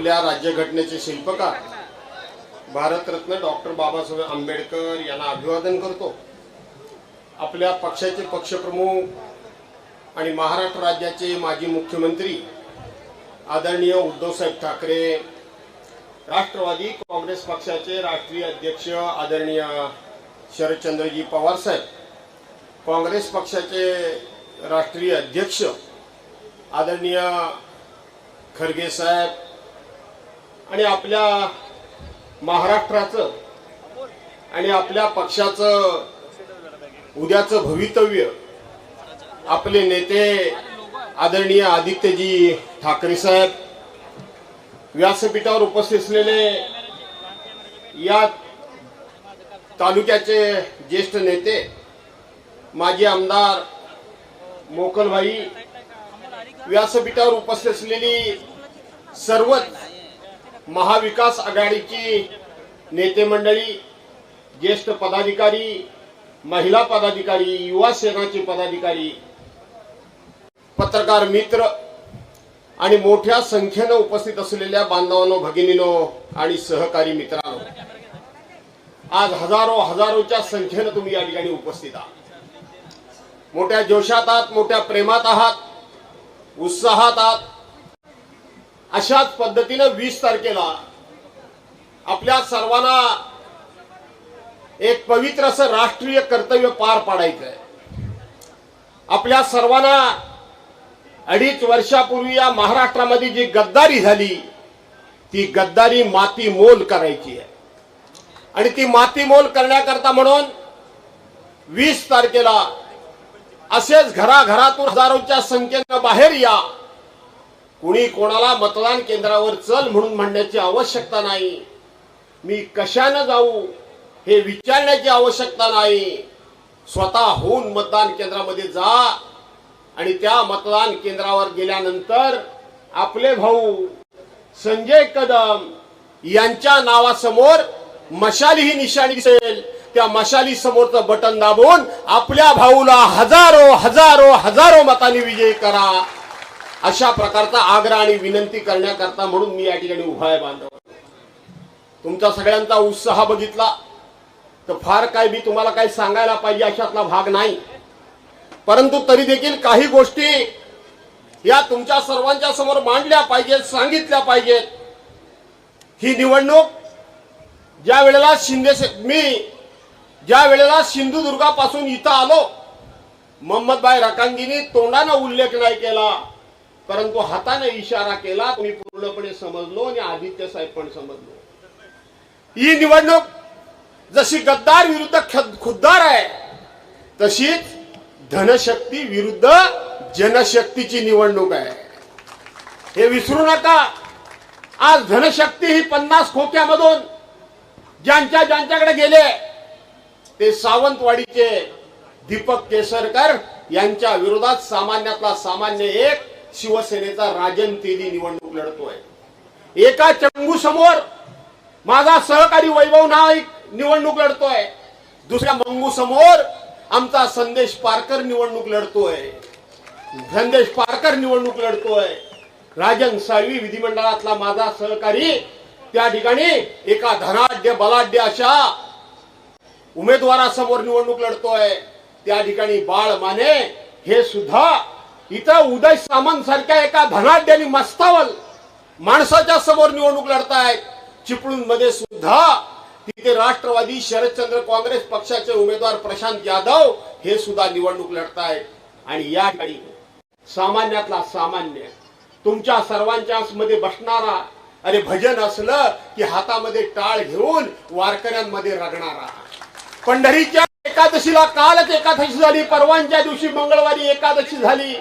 आपल्या राज्यघटनेचे शिल्पकार. भारतरत्न डॉक्टर बाबासाहेब आंबेडकर यांना अभिवादन करतो. आपल्या पक्षाचे पक्षप्रमुख आणि महाराष्ट्र राज्याचे माजी मुख्यमंत्री आदरणीय उद्धवसाहेब ठाकरे राष्ट्रवादी काँग्रेस पक्षाचे राष्ट्रीय अध्यक्ष आदरणीय शरदचंद्रजी पवार साहेब काँग्रेस पक्षाचे राष्ट्रीय अध्यक्ष आदरणीय खरगे साहेब आणि आपल्या महाराष्ट्राचं आणि आपल्या पक्षाचं उद्याचं भवितव्य आपले नेते आदरणीय आदित्यजी ठाकरे साहेब व्यासपीठावर उपस्थित असलेले या तालुक्याचे ज्येष्ठ नेते माजी आमदार मोकलभाई व्यासपीठावर उपस्थित असलेली सर्वच महाविकास आघाडीची नेते मंडळी ज्येष्ठ पदाधिकारी महिला पदाधिकारी युवा सेनाचे पदाधिकारी पत्रकार मित्र आणि मोठ्या संख्येनं उपस्थित असलेल्या बांधवांनो भगिनीनो आणि सहकारी मित्रांनो आज हजारो हजारोच्या संख्येनं तुम्ही या ठिकाणी उपस्थित आहात. मोठ्या जोशात आहात मोठ्या प्रेमात आहात उत्साहात आहात. अशाच पद्धतीनं वीस तारखेला आपल्या सर्वांना एक पवित्र असं राष्ट्रीय कर्तव्य पार पाडायचं आहे आपल्या सर्वांना अडीच वर्षापूर्वी या महाराष्ट्रामध्ये जी गद्दारी झाली ती गद्दारी माती मोल करायची आहे. आणि ती माती मोल करण्याकरता म्हणून वीस तारखेला असेच घराघरातून हजारोच्या संख्येनं बाहेर या कुणी कोणाला मतदान केंद्रावर चल म्हणून म्हणण्याची आवश्यकता नाही. मी कशानं जाऊ हे विचारण्याची आवश्यकता नाही. स्वतः होऊन मतदान केंद्रामध्ये जा आणि त्या मतदान केंद्रावर गेल्यानंतर आपले भाऊ संजय कदम यांच्या नावासमोर मशाली ही निशाणी दिसेल. त्या मशाली समोरचं बटन दाबून आपल्या भाऊला हजारो हजारो हजारो मतांनी विजयी करा. अशा प्रकारचा आग्रह आणि विनंती करण्याकरता म्हणून मी या ठिकाणी उभा आहे बांधव. तुमचा सगळ्यांचा उत्साह बघितला तर फार काय मी तुम्हाला काही सांगायला पाहिजे अशातला भाग नाही. परंतु तरी देखील काही गोष्टी या तुमच्या सर्वांच्या समोर मांडल्या पाहिजेत सांगितल्या पाहिजेत. ही निवडणूक ज्या वेळेला शिंदे मी ज्या वेळेला सिंधुदुर्गापासून इथं आलो मोहम्मदभाई रकांगीनी तोंडानं उल्लेख नाही केला. परंतु हाताने इशारा केला मी पूर्णपणे समजलो आणि आदित्य साहेब पण समजलो. ही निवडणूक जशी गद्दार विरुद्ध खुद्दार आहे तशीच धनशक्ती विरुद्ध जनशक्तीची निवडणूक आहे. हे विसरू नका. आज धनशक्ती ही पन्नास खोक्यामधून ज्यांच्या ज्यांच्याकडे गेले ते सावंतवाडीचे दीपक केसरकर यांच्या विरोधात सामान्यातला सामान्य एक शिवसेनेचा राजन तेली निवडणूक लढतोय. एका चंगू समोर माझा सहकारी वैभव नाईक निवडणूक लढतोय. दुसऱ्या मंगू समोर आमचा संदेश पारकर निवडणूक लढतोय. संदेश पारकर निवडणूक लढतोय. राजन साळवी विधिमंडळातला माझा सहकारी त्या ठिकाणी एका धनाढ्य बलाढ्य अशा उमेदवारासमोर निवडणूक लढतोय. त्या ठिकाणी बाळ माने हे सुद्धा इथं उदय सामंत सारख्या एका धनाढ्यानी मस्तावल माणसाच्या समोर निवडणूक लढतायत चिपळूणमध्ये सुद्धा तिथे राष्ट्रवादी शरदचंद्र काँग्रेस पक्षाचे उमेदवार प्रशांत यादव हे सुद्धा निवडणूक लढतायत आणि या ठिकाणी सामान्यातला सामान्य तुमच्या सर्वांच्या मध्ये बसणारा अरे भजन असलं की हातामध्ये टाळ घेऊन वारकऱ्यांमध्ये रगणारा पंढरीच्या एकादशीला कालच एकादशी झाली परवांच्या दिवशी मंगळवारी एकादशी झाली.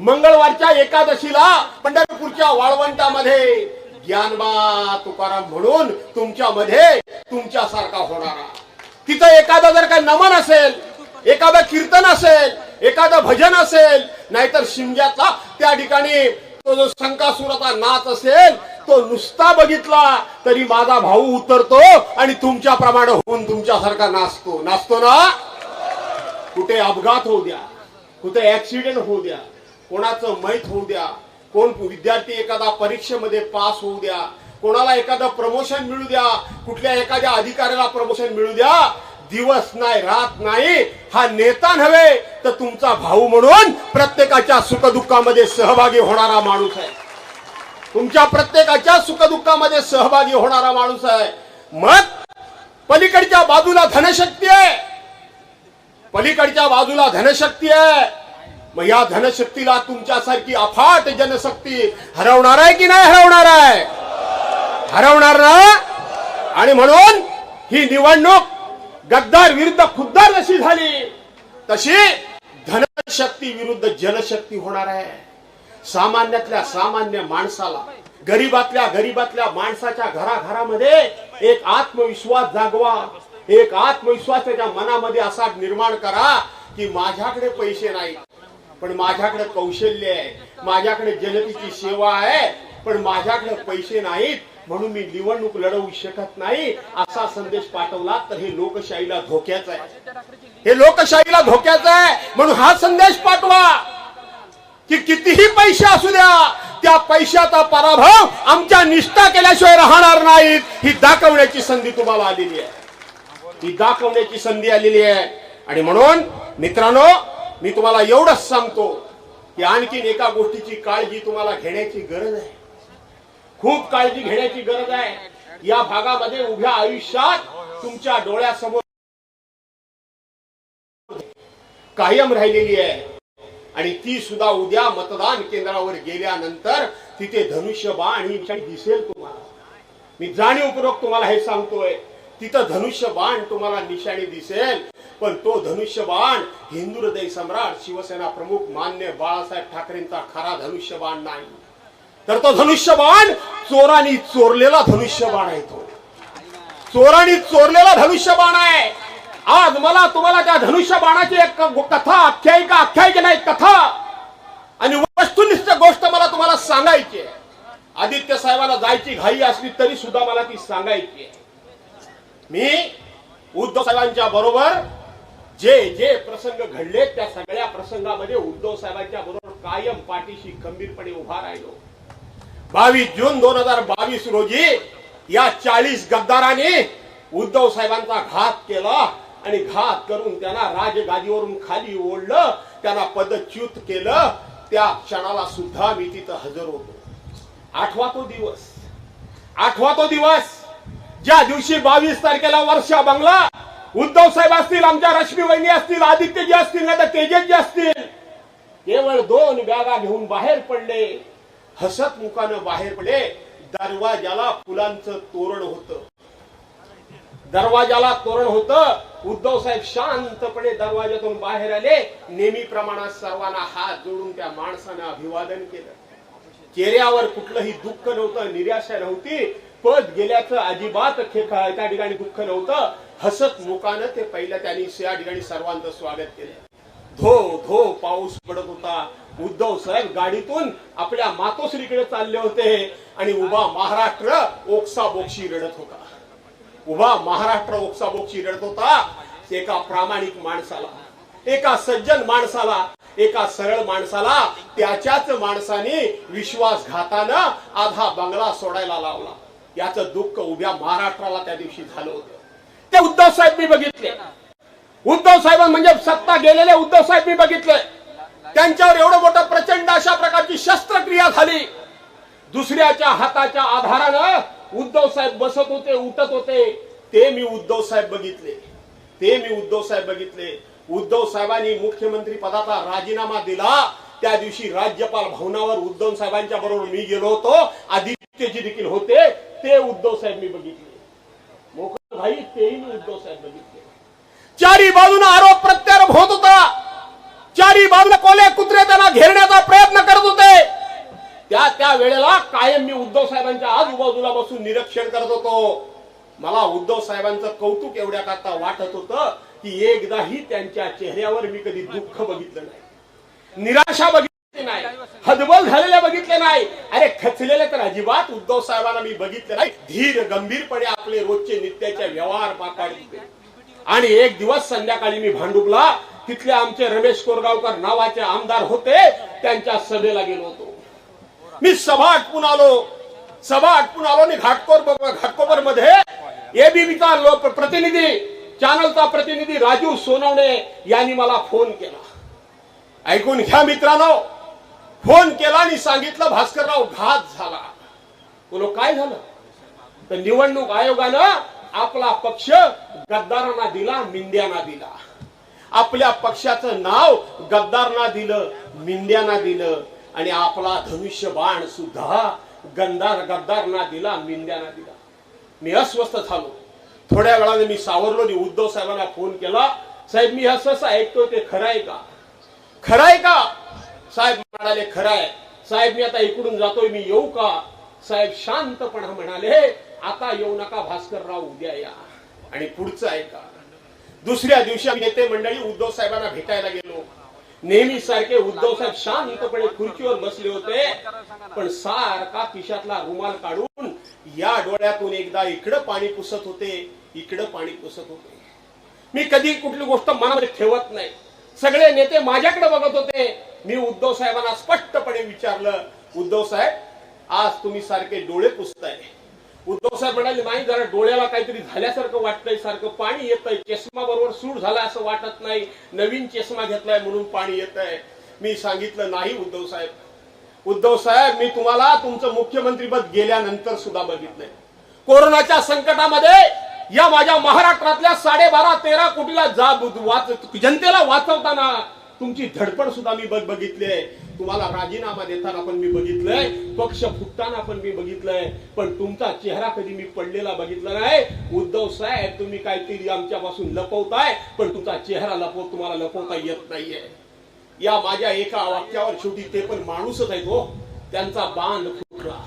मंगळवारच्या एकादशीला पंढरपूरच्या वाळवंटामध्ये ज्ञानबा तुकाराम म्हणून तुमच्यामध्ये तुमच्यासारखा होणारा तिथं एखादा जर काही नमन असेल एखादं कीर्तन असेल एखादं भजन असेल नाहीतर शिमग्यातला त्या ठिकाणी तो जो शंकासुराचा नाच असेल तो नुसता बघितला तरी माझा भाऊ उतरतो आणि तुमच्याप्रमाणे होऊन तुमच्यासारखा नाचतो. नाचतो ना? कुठे अपघात होऊ द्या कुठे ऍक्सिडेंट होऊ द्या. कोणाचं मैत होऊ द्या. कोण विद्यार्थी एखादा परीक्षेमध्ये पास होऊ द्या. कोणाला एखादं प्रमोशन मिळू द्या. कुठल्या एखाद्या अधिकाऱ्याला प्रमोशन मिळू द्या. दिवस नाही रात नाही हा नेता नव्हे तर तुमचा भाऊ म्हणून प्रत्येकाच्या सुखदुःखामध्ये सहभागी होणारा माणूस आहे. तुमच्या प्रत्येकाच्या सुखदुःखामध्ये सहभागी होणारा माणूस आहे. मग पलीकडच्या बाजूला धनशक्ती आहे. पलीकडच्या बाजूला धनशक्ती आहे. मग या धनशक्तीला तुमच्यासारखी अफाट जनशक्ती हरवणार आहे की नाही हरवणार आहे? हरवणार ना? आणि म्हणून ही निवडणूक गद्दार विरुद्ध खुद्दार जशी झाली तशी धनशक्ती विरुद्ध जनशक्ती होणार आहे. सामान्यातल्या सामान्य माणसाला गरीबातल्या गरीबातल्या माणसाच्या घराघरामध्ये एक आत्मविश्वास जागवा एक आत्मविश्वास त्याच्या मनामध्ये असा निर्माण करा की माझ्याकडे पैसे नाही पण माझ्याकडे कौशल्य आहे. माझ्याकडे जनतेची सेवा आहे. पण माझ्याकडे पैसे नाहीत. म्हणून मी निवडणूक लढवू शकत नाही असा संदेश पाठवला तर हे लोकशाहीला धोक्याचं आहे. हे लोकशाहीला धोक्याचं आहे. म्हणून हा संदेश पाठवा की कितीही पैसे असू द्या त्या पैशाचा पराभव आमच्या निष्ठा केल्याशिवाय राहणार नाहीत. ही दाखवण्याची संधी तुम्हाला आलेली आहे. ही दाखवण्याची संधी आलेली आहे. आणि म्हणून मित्रांनो मी तुम्हाला एवढंच सांगतो की आणखीन एका गोष्टीची काळजी तुम्हाला घेण्याची गरज आहे. खूप काळजी घेण्याची गरज आहे. या भागामध्ये उभ्या आयुष्यात तुमच्या डोळ्यासमोर कायम राहिलेली आहे. आणि ती सुद्धा उद्या मतदान केंद्रावर गेल्यानंतर तिथे धनुष्यबाण ही दिसेल तुम्हाला. मी जाणीवपूर्वक तुम्हाला हे सांगतोय तिथं धनुष्यबाण तुम्हाला निशाणी दिसेल. पण तो धनुष्यबाण हिंदू हृदय सम्राट शिवसेना प्रमुख मान्य बाळासाहेब ठाकरेंचा खरा धनुष्यबाण नाही. तर तो धनुष्यबाण चोरानी चोरलेला धनुष्यबाण आहे तो. चोरानी चोरलेला धनुष्यबाण आहे. आज मला तुम्हाला त्या धनुष्यबाणाची एक कथा आख्यायिका आख्यायिका नाही कथा आणि वस्तुनिष्ठ गोष्ट मला तुम्हाला सांगायची आहे. आदित्य साहेबाला जायची घाई असली तरी सुद्धा मला ती सांगायची आहे. मी उद्धव साहेबांच्या बरोबर जे जे प्रसंग घडले त्या सगळ्या प्रसंगामध्ये उद्धव साहेबांच्या बरोबर कायम पाठीशी खंबीरपणे उभा राहिलो. बावीस जून दोन हजार बावीस रोजी या चाळीस गद्दारांनी उद्धव साहेबांचा घात केला आणि घात करून त्यांना राजगादीवरून खाली ओढलं त्यांना पदच्युत केलं. त्या क्षणाला सुद्धा मी तिथं हजर होतो. आठवा तो दिवस. आठवा तो दिवस. ज्या दिवशी बावीस तारखेला वर्षा बंगला उद्धव साहेब असतील आमच्या रश्मी वहिनी असतील आदित्यजी असतील नाही तर तेजसजी असतील. केवळ दोन बॅगा घेऊन बाहेर पडले. हसत मुखानं बाहेर पडले. दरवाजाला फुलांचं तोरण होत. दरवाजाला तोरण होत. उद्धव साहेब शांतपणे दरवाजातून बाहेर आले. नेहमी प्रमाणात सर्वांना हात जोडून त्या माणसानं अभिवादन केलं. चेहऱ्यावर कुठलंही दुःख नव्हतं निराशा नव्हती. पद गेल्याचं अजिबात खेळ त्या ठिकाणी दुःख नव्हतं. हसत मुखानं ते पहिल्या त्यांनी या ठिकाणी सर्वांचं स्वागत केलं. धो धो पाऊस पडत होता. उद्धव साहेब गाडीतून आपल्या मातोश्रीकडे चालले होते आणि उभा महाराष्ट्र ओक्सा बोक्षी रडत होता. उभा महाराष्ट्र ओक्साबोक्षी रडत होता. एका प्रामाणिक माणसाला एका सज्जन माणसाला एका सरळ माणसाला त्याच्याच माणसाने विश्वासघातानं आधा बंगला सोडायला लावला. याचं दुःख उभ्या महाराष्ट्राला त्या दिवशी झालं होतं. ते उद्धव साहेब मी बघितले. उद्धव साहेब म्हणजे सत्ता गेलेले उद्धव साहेब मी बघितले. त्यांच्यावर एवढं मोठं प्रचंड अशा प्रकारची शस्त्रक्रिया झाली. दुसऱ्याच्या हाताच्या आधारानं उद्धव साहेब बसत होते उठत होते. ते मी उद्धव साहेब बघितले. ते मी उद्धव साहेब बघितले. उद्धव साहेबांनी मुख्यमंत्री पदाचा राजीनामा दिला. त्या दिवशी राज्यपाल भवनावर उद्धव साहेबांच्या बरोबर मी गेलो होतो. आदित्यजी देखील होते. ते उद्धव साहेब मी बघितले. भाई तेही उद्धव साहेब बघितले. चारी बाजूने आरोप प्रत्यारोप होत होता. चारी बाजूने कोले कुत्रे त्यांना घेरण्याचा प्रयत्न करत होते. त्या त्या वेळेला कायम मी उद्धव साहेबांच्या आजूबाजूला बसून निरीक्षण करत होतो. मला उद्धव साहेबांचं कौतुक एवढ्या करता वाटत होतं की एकदाही त्यांच्या चेहऱ्यावर मी कधी दुःख बघितलं नाही. निराशा बघितली नाही. हदबल झालेले बघितले नाही. अरे खचलेले तर अजिबात उद्धव साहेबांना मी बघितले नाही. धीर गंभीरपणे आपले रोजचे नित्याचे व्यवहार होते आणि एक दिवस संध्याकाळी मी भांडुपला तिथले आमचे रमेश कोरगावकर नावाचे आमदार होते त्यांच्या सभेला गेलो होतो. मी सभा आटपून आलो. सभा आटपून आलो आणि घाटकोपर घाटकोपरमध्ये एबीपीचा लो- प्रतिनिधी चॅनलचा प्रतिनिधी राजू सोनवणे यांनी मला फोन केला. ऐकून घ्या मित्रांनो फोन केला आणि सांगितलं भास्करराव घात झाला. बोलो काय झालं? तर निवडणूक आयोगानं आपला पक्ष गद्दारांना दिला मिंड्यांना दिला. आपल्या पक्षाचं नाव गद्दारना दिलं मिंड्यांना दिलं आणि आपला धनुष्य बाण सुद्धा गंधार गद्दारना दिला मिंड्यांना दिला. मी अस्वस्थ झालो. थोड्या वेळाने मी सावरलो आणि उद्धव साहेबांना फोन केला साहेब मी असं असं ऐकतोय ते खरं आहे का? खरं आहे का? साहेब म्हणाले खरं आहे साहेब मी आता इकडून जातोय मी येऊ का? साहेब शांतपणा म्हणाले आता येऊ नका भास्करराव उद्या या. आणि पुढचं ऐका. दुसऱ्या दिवशी नेते मंडळी उद्धव साहेबांना भेटायला गेलो. नेहमी सारखे उद्धव साहेब शांतपणे खुर्चीवर बसले होते पण सारखा खिशातला रुमाल काढून या डोळ्यातून एकदा इकडं पाणी पुसत होते इकडं पाणी पुसत होते. मी कधी कुठली गोष्ट मनामध्ये ठेवत नाही. सगळे नेते माझ्याकडे बघत होते. मी उद्धव साहेबांना स्पष्टपणे विचारलं उद्धव साहेब आज तुम्ही सारखे डोळे पुसताय. उद्धव साहेब म्हणाले नाही जरा डोळ्याला काहीतरी झाल्यासारखं वाटतंय सारखं पाणी येतंय. चष्मा बरोबर सूट झाला असं वाटत नाही. नवीन चष्मा घेतलाय म्हणून पाणी येत आहे मी सांगितलं नाही उद्धव साहेब. उद्धव साहेब मी तुम्हाला तुमचं मुख्यमंत्रीपद गेल्यानंतर सुद्धा बघितलंय. कोरोनाच्या संकटामध्ये या माझ्या महाराष्ट्रातल्या साडेबारा तेरा कोटीला जा वाच. जनतेला वाचवताना तुमची धडपड सुद्धा मी बघ बघितली तुम्हाला राजीनामा देताना पण मी बघितलंय. पक्ष फुटताना पण मी बघितलंय. पण तुमचा चेहरा कधी मी पडलेला बघितला नाही. उद्धव साहेब तुम्ही काहीतरी आमच्यापासून लपवताय पण तुमचा चेहरा लपव तुम्हाला लपवता येत नाहीये. या माझ्या एका वाक्यावर शेवटी ते पण माणूसच आहे हो. त्यांचा बांध फुटला.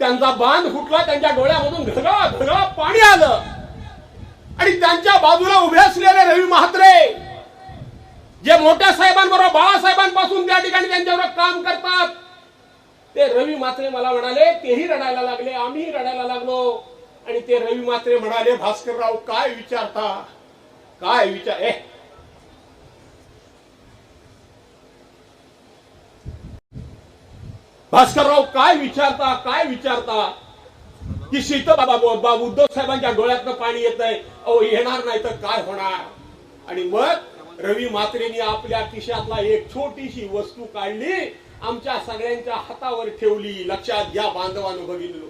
त्यांचा बांध फुटला त्यांच्या डोळ्यामधून घडा घडा पाणी आलं. आणि त्यांच्या बाजूला उभे असलेले रवी म्हात्रे जे मोठ्या साहेबांबरोबर बाळासाहेबांपासून त्या ठिकाणी त्यांच्यावर काम करतात ते रवी म्हात्रे मला म्हणाले तेही रडायला लागले आम्ही रडायला लागलो. आणि ते रवी म्हात्रे म्हणाले भास्करराव काय विचारता? काय विचार ए भास्करराव काय विचारता काय विचारता? की शीत बाबा उद्धव साहेबांच्या डोळ्यातनं पाणी येत आहे. अहो येणार नाही तर काय होणार? आणि मग रवी म्हात्रेनी आपल्या खिशातला एक छोटीशी वस्तू काढली आमच्या सगळ्यांच्या हातावर ठेवली. लक्षात घ्या बांधवानं बघितलो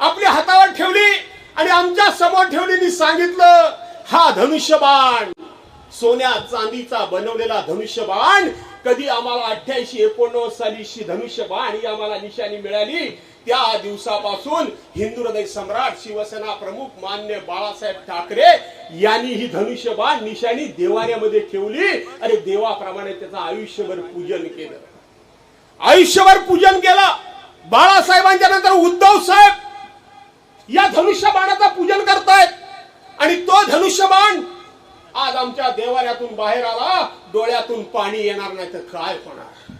आपल्या हातावर ठेवली आणि आमच्यासमोर ठेवली मी सांगितलं हा धनुष्यबाण. सोन्या चांदीचा बनवलेला धनुष्यबाण कधी आम्हाला अठ्ठ्याऐंशी एकोणनव्वद सालीची धनुष्यबाण ही आम्हाला निशाणी मिळाली त्या दिवसापासून हिंदू हृदय सम्राट शिवसेना प्रमुख मान्य बाळासाहेब ठाकरे यांनी ही धनुष्यबाण निशाणी देवाऱ्यामध्ये ठेवली. आणि देवाप्रमाणे त्याचं आयुष्यभर पूजन केलं. आयुष्यभर पूजन केलं. बाळासाहेबांच्या नंतर उद्धव साहेब या धनुष्यबाणाचं पूजन करतायत. आणि तो धनुष्यबाण आज आमच्या देवाऱ्यातून बाहेर आला डोळ्यातून पाणी येणार नाही तर काय होणार?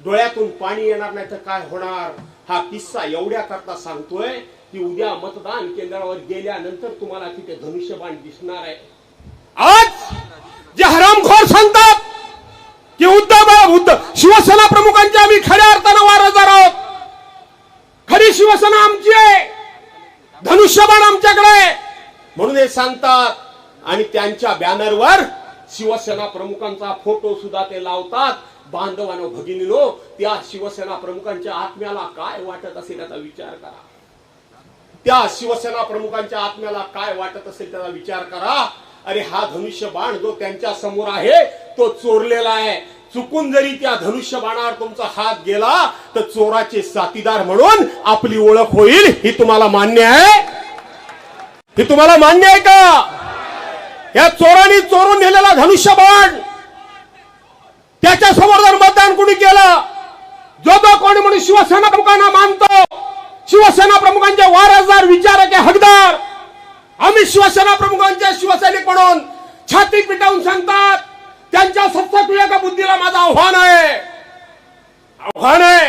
डोळ्यातून पाणी येणार नाही तर काय होणार? हा किस्सा एवढ्या करता सांगतोय की उद्या मतदान केंद्रावर गेल्यानंतर तुम्हाला तिथे धनुष्यबाण दिसणार आहे. आज जे हरामखोर सांगतात की उद्धव उद्धव शिवसेना प्रमुखांचे आम्ही खऱ्या अर्थानं वारसदार आहोत. खरी शिवसेना आमची आहे. धनुष्यबाण आमच्याकडे आहे. म्हणून हे सांगतात आणि त्यांच्या बॅनरवर शिवसेना प्रमुखांचा फोटो सुद्धा ते लावतात. बांधवानो भगिनीनो त्या शिवसेना प्रमुखांच्या आत्म्याला काय वाटत असेल याचा विचार करा. त्या शिवसेना प्रमुखांच्या आत्म्याला काय वाटत असेल त्याचा विचार करा. अरे हा धनुष्य बाण जो त्यांच्यासमोर आहे तो चोरलेला आहे. चुकून जरी त्या धनुष्य बाणावर तुमचा हात गेला तर चोराचे साथीदार म्हणून आपली ओळख होईल ही तुम्हाला मान्य आहे? ही तुम्हाला मान्य आहे का? या चोरांनी चोरून नेलेला धनुष्य बाण त्याच्यासमोर जर मतदान कुणी केलं जो जो कोणी म्हणून शिवसेना प्रमुखांना मानतो शिवसेना प्रमुखांचे वारसदार विचारक हकदार. आम्ही शिवसेना प्रमुखांच्या शिवसैनिक म्हणून छाती पिटावून सांगतात त्यांच्या सत्ताक्रिया बुद्धीला माझं आव्हान आहे. आव्हान आहे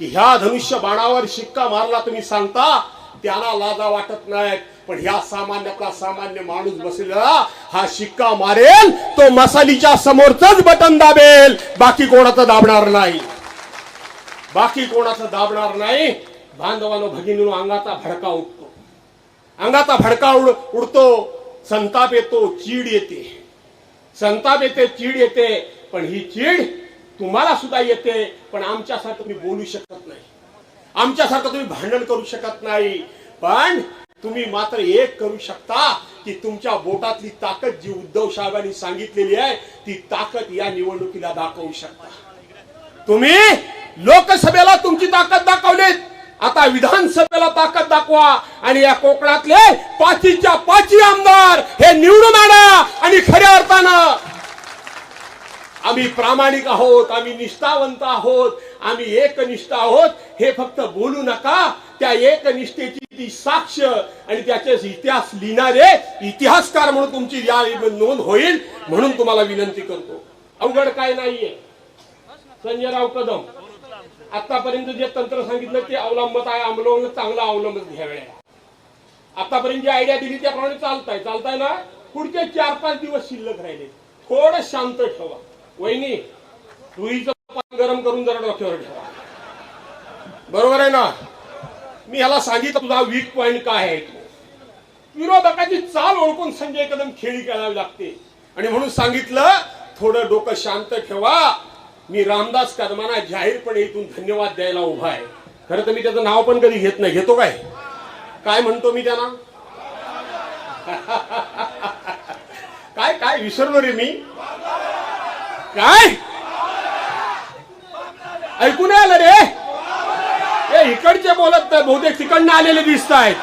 की ह्या धनुष्य बाणावर शिक्का मारला तुम्ही सांगता त्याला लाजा वाटत नाहीत. पण ह्या सामान्यातला सामान्य माणूस बसलेला हा शिक्का मारेल तो मसालीच्या समोरच बटन दाबेल. बाकी कोणाचं दाबणार नाही. बाकी कोणाचं दाबणार नाही. बांधवानो भगिनीनो अंगाचा भडका उठतो अंगाचा भडका उड उडतो. संताप येतो चीड येते. संताप येते चीड येते. पण ही चीड तुम्हाला सुद्धा येते पण आमच्यासाठी तुम्ही बोलू शकत नाही. आमच्यासारखं तुम्ही भांडण करू शकत नाही. पण तुम्ही मात्र एक करू शकता की तुमच्या बोटातली ताकद जी उद्धव साहेबांनी सांगितलेली आहे ती ताकद या निवडणुकीला दाखवू शकता. तुम्ही लोकसभेला तुमची ताकद दाखवलीत. आता विधानसभेला ताकद दाखवा आणि या कोकणातले पाचीच्या पाची आमदार हे निवडून आणा आणि खऱ्या अर्थानं आम्ही प्रामाणिक आहोत आम्ही निष्ठावंत आहोत आम्ही एकनिष्ठ आहोत. हे फक्त बोलू नका. त्या एकनिष्ठेची ती साक्ष आणि त्याचे इतिहास लिहिणारे इतिहासकार म्हणून तुमची या नोंद होईल म्हणून तुम्हाला विनंती करतो. अवघड काय नाहीये. संजयराव कदम. आतापर्यंत जे तंत्र सांगितलं ते अवलंबत आहे. अवलंबन चांगलं अवलंब घ्यावे आतापर्यंत जी आयडिया दिली त्याप्रमाणे चालताय. चालताय ना? पुढचे चार पाच दिवस शिल्लक राहिले. थोडं शांत ठेवा. वहिनी रुईचं पाणी गरम करून जरा डोक्यावर ठेवा. बरोबर आहे ना? मी ह्याला सांगितलं तुझा वीक पॉइंट काय आहे तो. विरोधकाची चाल ओळखून संजय कदम खेळी करावी लागते. आणि म्हणून सांगितलं थोडं डोकं शांत ठेवा. मी रामदास कदमांना जाहीरपणे इथून धन्यवाद द्यायला उभा आहे. खरं तर मी त्याचं नाव पण कधी घेत नाही. घेतो काय? काय म्हणतो मी त्यांना काय काय विसरलो रे मी? काय? ऐकून आलं रे? हे इकडचे बोलत नाही बहुतेक तिकडनं आलेले दिसत आहेत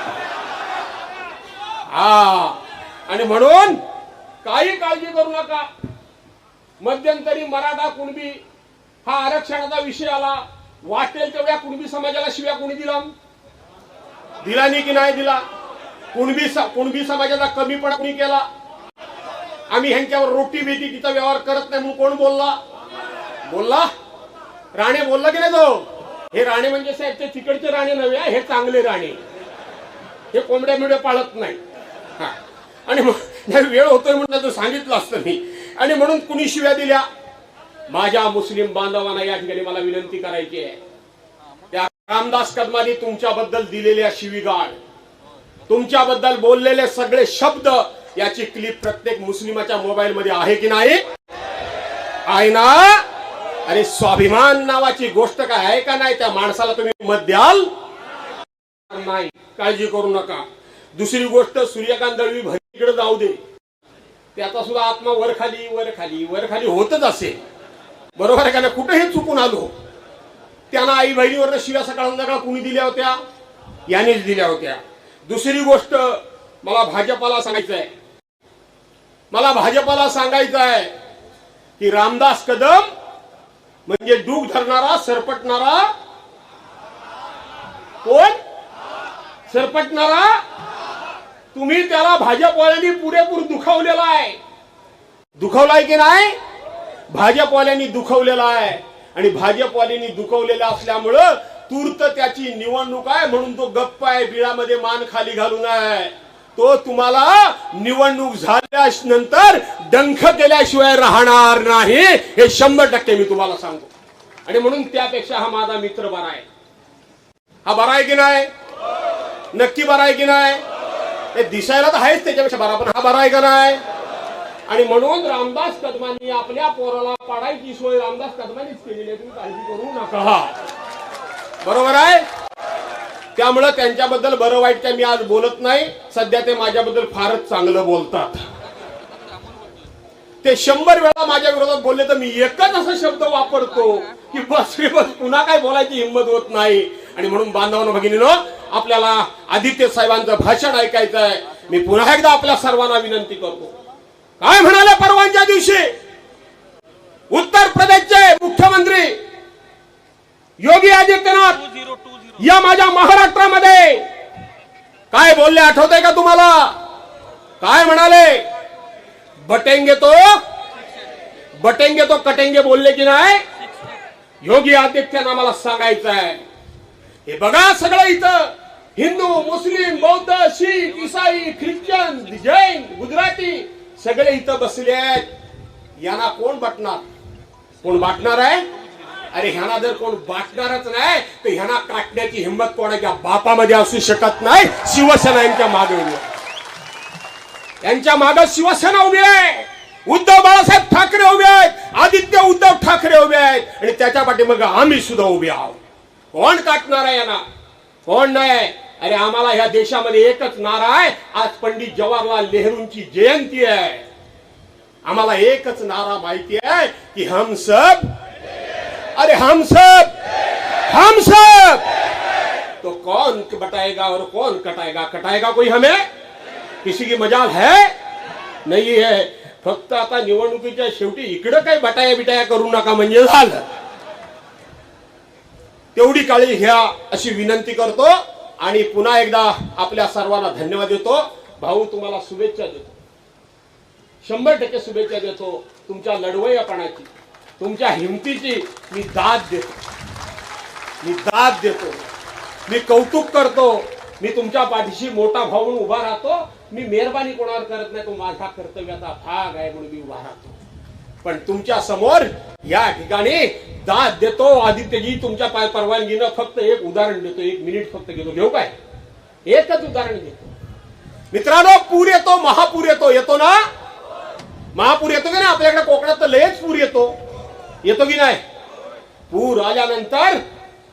हा. आणि म्हणून काही काळजी करू नका. मध्यंतरी मराठा कुणबी हा आरक्षणाचा विषय आला. वाटेल तेवढ्या कुणबी समाजाला शिव्या कुणी दिला? दिला नाही की नाही दिला? कुणबी कुणबी समाजाचा कमीपणा कुणी केला? आम्ही ह्यांच्यावर रोटी बेटी तिचा व्यवहार करत नाही म्हणून कोण बोलला? बोलला? राणे बोलला की नाही जाऊ हे राणे म्हणजे साहेब ते तिकडचे राणे नव्हे हे चांगले राणे. हे कोंबड्या मिड्या पाळत नाही. हा. आणि मग वेळ होतोय म्हणून तर सांगितलं असतं मी. आणि म्हणून कुणी शिव्या दिल्या? माझ्या मुस्लिम बांधवांना या ठिकाणी मला विनंती करायची आहे. त्या रामदास कदमाने तुमच्याबद्दल दिलेल्या शिवीगाळ तुमच्याबद्दल बोललेले सगळे शब्द याची क्लिप प्रत्येक मुस्लिमाच्या मोबाईल मध्ये आहे की नाही? आहे ना? अरे स्वाभिमान नावाची गोष्ट काय आहे का नाही त्या माणसाला तुम्ही मत द्याल? नाही. काळजी करू नका. दुसरी गोष्ट सूर्यकांत दळवी भरीकडे जाऊ दे. त्याचा सुद्धा आत्मा वर खाली वर खाली वर खाली होतच असेल बरोबर आहे का नाही? कुठेही चुकून आलो. त्यांना आई बहिणीवर शिव्या सकाळ संध्याकाळ कुणी दिल्या होत्या? यानेच दिल्या होत्या. दुसरी गोष्ट मला भाजपाला सांगायचं आहे मला भाजपाला सांगायचं आहे की रामदास कदम म्हणजे डूक धरणारा सरपटणारा कोण? सरपटणारा? तुम्ही त्याला भाजपवाल्यांनी पुरेपूर दुखावलेला आहे. दुखावलाय की नाही? भाजपवाल्यांनी दुखवलेला आहे. आणि भाजपवाल्यांनी दुखवलेला असल्यामुळं तूर्त त्याची निवडणूक आहे म्हणून तो गप्प आहे बिळामध्ये मान खाली घालून आहे. तो तुम्हाला निवडणूक झाल्या नंतर डंख केल्याशिवाय राहणार नाही. हे शंभर टक्के मी तुम्हाला सांगतो. आणि म्हणून त्यापेक्षा हा माझा मित्र बरा आहे. हा बरा आहे की नाही? नक्की बरा आहे की नाही? हे दिसायला तर आहेच त्याच्यापेक्षा बरा पण हा बरा आहे का नाही? आणि म्हणून रामदास कदमांनी आपल्या पोराला पाडायची सोय रामदास कदमांनीच केलेली आहे. तुम्ही काळजी करू नका. बरोबर आहे? त्यामुळं त्यांच्याबद्दल बरं वाईट काय मी आज बोलत नाही. सध्या ते माझ्याबद्दल फारच चांगलं बोलतात. ते शंभर वेळा माझ्या विरोधात बोलले तर मी एकच असा शब्द वापरतो की बस रे बस पुन्हा काय बोलायची हिंमत होत नाही. आणि म्हणून बांधवांना भगिनीनो आपल्याला आदित्य साहेबांचं भाषण ऐकायचं आहे. मी पुन्हा एकदा आपल्या सर्वांना विनंती करतो. काय म्हणाले परवांच्या दिवशी? उत्तर प्रदेशचे मुख्यमंत्री योगी आदित्यनाथ या माझ्या महाराष्ट्रामध्ये. काय बोलले आठवतंय का तुम्हाला? काय म्हणाले? बटेंगे तो बटेंगे तो कटेंगे बोलले की नाही? योगी आदित्यनाथ मला सांगायचं आहे हे बघा सगळं इथं. हिंदू मुस्लिम बौद्ध शीख इसाई ख्रिश्चन जैन गुजराती सगळे इथं बसले आहेत. यांना कोण बटणार? कोण वाटणार आहे? अरे ह्यांना जर कोण बाटणारच नाही तर ह्यांना काटण्याची हिंमत कोणाच्या बापामध्ये असू शकत नाही? शिवसेना यांच्या मागे उभी आहे. यांच्या मागे शिवसेना उभी आहे. उद्धव बाळासाहेब ठाकरे उभे आहेत. आदित्य उद्धव ठाकरे उभे आहेत. आणि त्याच्या पाठीमागे आम्ही सुद्धा उभे आहोत. कोण काटणार आहे यांना? कोण नाही? अरे आम्हाला ह्या देशामध्ये एकच नारा आहे. आज पंडित जवाहरलाल नेहरूंची जयंती आहे. आम्हाला एकच नारा माहिती आहे की हम सब अरे हम सब हम सब। तो कौन बटाएगा और कौन कटाएगा? कटाएगा कोई हमें? किसी की मजाल है? नाही आहे फक्त आता निवडणुकीच्या शेवटी इकडं काही बटाया बिटाया करू नका म्हणजे झालं. तेवढी काळजी घ्या अशी विनंती करतो आणि पुन्हा एकदा आपल्या सर्वांना धन्यवाद देतो. भाऊ तुम्हाला शुभेच्छा देतो. शंभर टक्के शुभेच्छा देतो तुमच्या लढवयपणाची तुमच्या हिमतीची मी दाद देतो. मी दाद देतो. मी कौतुक करतो. मी तुमच्या पाठीशी मोठा भाऊ उभा राहतो. मी मेहरबानी कोणावर करत नाही. तो माझा कर्तव्याचा भाग आहे म्हणून मी उभा राहतो. पण तुमच्यासमोर या ठिकाणी दाद देतो. आदित्यजी तुमच्या पाय परवानगीनं फक्त एक उदाहरण देतो. एक मिनिट फक्त घेतो. घेऊ काय? एकच उदाहरण घेतो मित्रांनो पूर येतो महापूर येतो. येतो ना? महापूर येतो की नाही? आपल्याकडे कोकणात तर लयच पूर येतो. येतो की नाही? पूर आल्यानंतर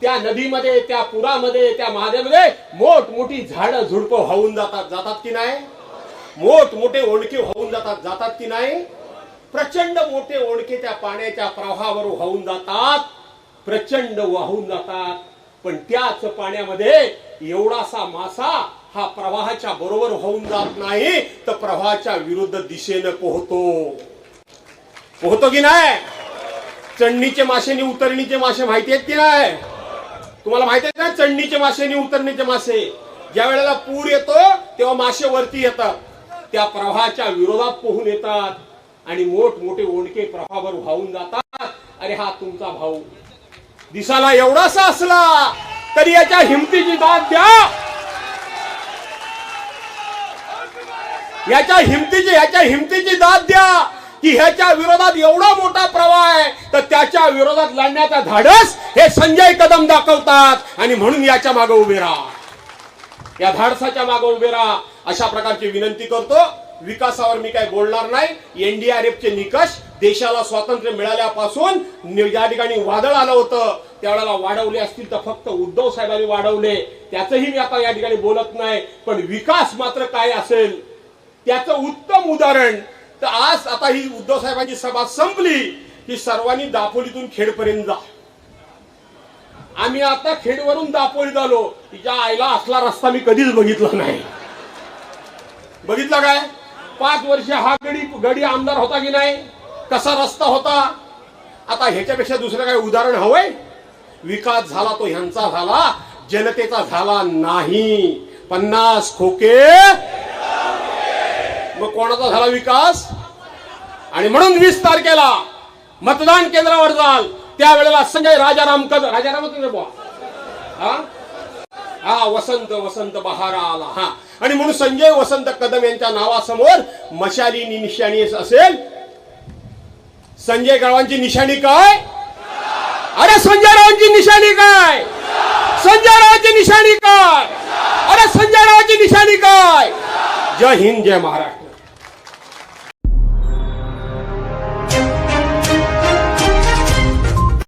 त्या नदीमध्ये त्या पुरामध्ये त्या महादेमध्ये मोठमोठी झाडं झुडपं वाहून जातात. जातात की नाही? मोठमोठे ओढके वाहून जातात. जातात की नाही? प्रचंड मोठे ओढके त्या पाण्याच्या प्रवाहावर वाहून जातात. प्रचंड वाहून जातात. पण त्याच पाण्यामध्ये एवढासा मासा हा प्रवाहाच्या बरोबर होऊन जात नाही तर प्रवाहाच्या विरुद्ध दिशेनं पोहतो. पोहतो की नाही? चढणीचे मासे आणि उतरणीचे मासे माहिती आहेत की नाही? तुम्हाला माहिती आहेत ना चढणीचे मासे आणि उतरणीचे मासे. ज्या वेळेला पूर येतो तेव्हा मासे वरती येतात. त्या प्रवाहाच्या विरोधात पोहून येतात. आणि मोठमोठे ओंडके प्रवाहावर वाहून जातात. अरे हा तुमचा भाऊ. दिसाला एवढासा असला तरी याच्या हिमतीची दाद द्या. याच्या हिमतीची याच्या हिमतीची दाद द्या. की ह्याच्या विरोधात एवढा मोठा प्रवाह आहे तर त्याच्या विरोधात लढण्याचा धाडस हे संजय कदम दाखवतात. आणि म्हणून याच्या मागे उभे राहा. या धाडसाच्या मागे उभे राहा. अशा प्रकारची विनंती करतो. विकासावर मी काही बोलणार नाही. एनडीआरएफचे निकष देशाला स्वातंत्र्य मिळाल्यापासून या ज्या ठिकाणी वादळ आलं होतं त्यावेळेला वाढवले असतील तर फक्त उद्धव साहेबांनी वाढवले. त्याचंही मी आता या ठिकाणी बोलत नाही. पण विकास मात्र काय असेल त्याचं उत्तम उदाहरण तर आज आता ही उद्धव साहेबांची सभा संपली की सर्वांनी दापोलीतून खेडपर्यंत जा. आम्ही आता खेडवरून दापोलीत आलो. तिच्या आईला असला रस्ता मी कधीच बघितला नाही. बघितला काय? पाच वर्ष हा गडी गडी आमदार होता की नाही? कसा रस्ता होता? आता ह्याच्यापेक्षा दुसरं काय उदाहरण हवंय? विकास झाला तो ह्यांचा झाला जनतेचा झाला नाही. पन्नास खोके मग कोणाचा झाला विकास? आणि म्हणून वीस तारखेला मतदान केंद्रावर जाल त्यावेळेला संजय राजाराम कदम राजाराम हा? हा वसंत वसंत बहारा आला. हा. आणि म्हणून संजय वसंत कदम यांच्या नावासमोर मशाली निशाणी असेल. संजय गावांची निशाणी काय? अरे संजय रावांची निशाणी काय? संजय रावांची निशाणी काय? अरे संजय रावांची निशाणी काय? जय हिंद जय महाराष्ट्र.